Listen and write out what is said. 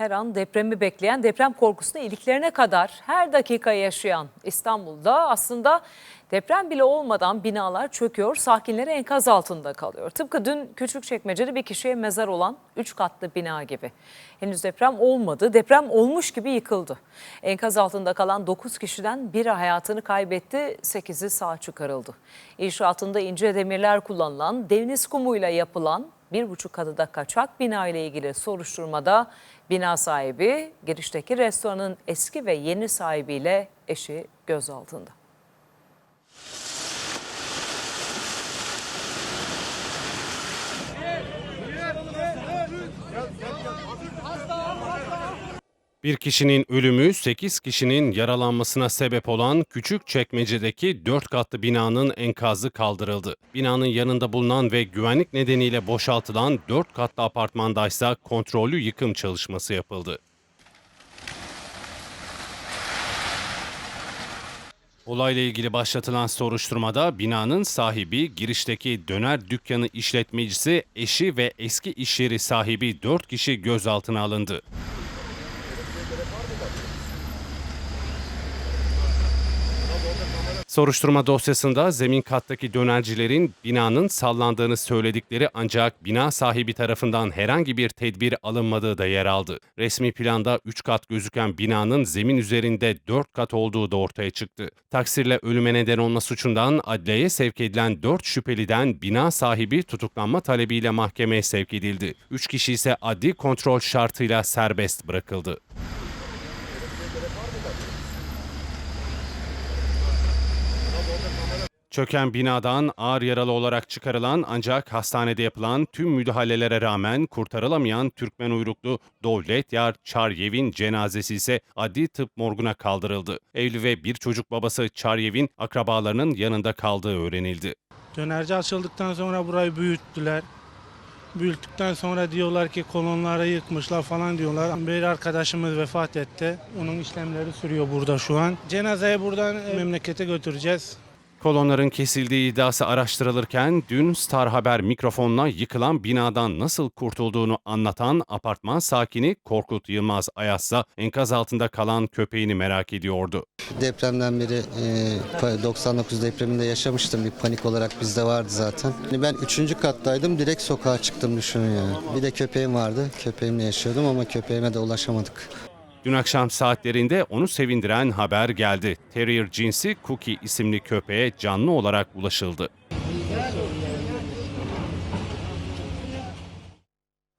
Her an depremi bekleyen, deprem korkusunu iliklerine kadar her dakika yaşayan İstanbul'da aslında deprem bile olmadan binalar çöküyor, sakinleri enkaz altında kalıyor. Tıpkı dün Küçükçekmece'de bir kişiye mezar olan 3 katlı bina gibi. Henüz deprem olmadı, deprem olmuş gibi yıkıldı. Enkaz altında kalan 9 kişiden biri hayatını kaybetti, 8'i sağ çıkarıldı. İnşaatında ince demirler kullanılan, deniz kumuyla yapılan bir buçuk katıda kaçak bina ile ilgili soruşturmada bina sahibi girişteki restoranın eski ve yeni sahibiyle eşi gözaltında. Bir kişinin ölümü 8 kişinin yaralanmasına sebep olan küçük çekmecedeki 4 katlı binanın enkazı kaldırıldı. Binanın yanında bulunan ve güvenlik nedeniyle boşaltılan 4 katlı apartmandaysa kontrollü yıkım çalışması yapıldı. Olayla ilgili başlatılan soruşturmada binanın sahibi, girişteki döner dükkanı işletmecisi, eşi ve eski iş yeri sahibi 4 kişi gözaltına alındı. Soruşturma dosyasında zemin kattaki dönercilerin binanın sallandığını söyledikleri ancak bina sahibi tarafından herhangi bir tedbir alınmadığı da yer aldı. Resmi planda 3 kat gözüken binanın zemin üzerinde 4 kat olduğu da ortaya çıktı. Taksirle ölüme neden olma suçundan adliyeye sevk edilen 4 şüpheliden bina sahibi tutuklanma talebiyle mahkemeye sevk edildi. 3 kişi ise adli kontrol şartıyla serbest bırakıldı. Çöken binadan ağır yaralı olarak çıkarılan ancak hastanede yapılan tüm müdahalelere rağmen kurtarılamayan Türkmen uyruklu Dovletyar Çaryev'in cenazesi ise adli tıp morguna kaldırıldı. Evli ve bir çocuk babası Çaryev'in akrabalarının yanında kaldığı öğrenildi. Dönerci açıldıktan sonra burayı büyüttüler. Büyüttükten sonra diyorlar ki kolonları yıkmışlar falan diyorlar. Bir arkadaşımız vefat etti. Onun işlemleri sürüyor burada şu an. Cenazeyi buradan e, memlekete götüreceğiz. Kolonların kesildiği iddiası araştırılırken dün Star Haber mikrofonla yıkılan binadan nasıl kurtulduğunu anlatan apartman sakini Korkut Yılmaz Ayazsa enkaz altında kalan köpeğini merak ediyordu. Depremden beri e, 99 depreminde yaşamıştım. Bir panik olarak bizde vardı zaten. Yani Ben üçüncü kattaydım. Direkt sokağa çıktım düşünün yani. Bir de köpeğim vardı. Köpeğimle yaşıyordum ama köpeğime de ulaşamadık. Dün akşam saatlerinde onu sevindiren haber geldi. Terrier cinsi Cookie isimli köpeğe canlı olarak ulaşıldı.